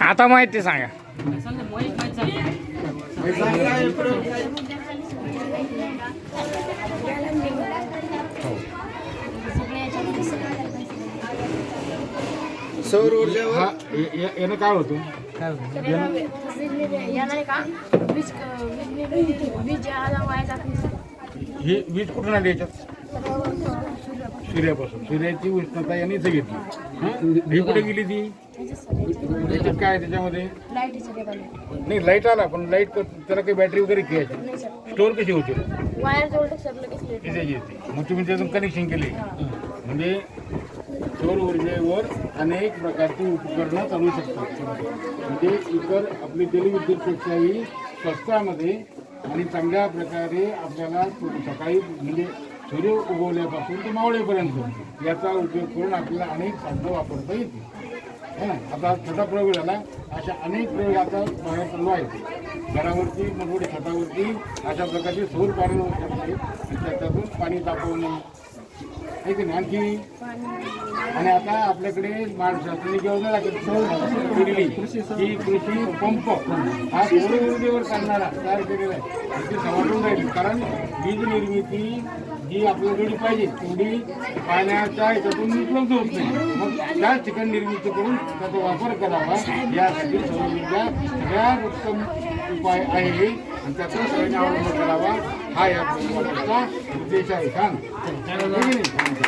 आता माहिती सांगा. सौर हा या- यानं काय होतं? ही वीज कुठून आली याच्यात? सूर्यापासून. सूर्याची उष्णता याने इथे घेतली. हं? ही कुठे गेली ती? त्याच्यात काय आहे त्याच्यामध्ये? लाईटीचे नाही लाइट आला पण लाइट त्याला काही बॅटरी वगैरे घ्यायची नाही सर. स्टोअर कशी होते? वायर जोडलं सर लगेच लेट त्याची येते मग तुम्ही त्यातून कनेक्शन केले. म्हणजे सौर ऊर्जेवर अनेक प्रकारची उपकरणं चालू शकतात. म्हणजे इतर आपली जलविद्युतपेक्षाही स्वस्तामध्ये आणि चांगल्या प्रकारे आपल्याला सकाळी म्हणजे सूर्य उगवल्यापासून ते मावळेपर्यंत याचा उपयोग करून आपल्याला अनेक साधनं वापरता येतील. ना आता छोटा प्रयोग झाला. अशा अनेक प्रयोग आता बाहेर चालू आहेत. घरावरती मोठमोठ्या छतावरती अशा प्रकारचे सौर पॅनल असते त्याच्यातून पाणी तापवणे. आहे की नाही? आणखी? आणि आता आपल्याकडे महाराष्ट्रातली योजना लागत की कृषी पंप. हा सौर ऊर्जेवर चालणारा तयार केलेला आहे. ते समाधान राहील. कारण वीज निर्मिती ही आपल्याकडे पाहिजे. तेवढी पाण्याच्या ह्याच्यातून उपलब्ध होत नाही. मग त्याच ठिकाणी निर्मिती करून त्याचा वापर करावा. यासाठी सौरऊर्जा सगळ्यात उत्तम उपाय आहे. आणि त्याचा सगळ्यांनी अवलंब करावा. हा या प्रकल्पाचा उद्देश आहे. सांग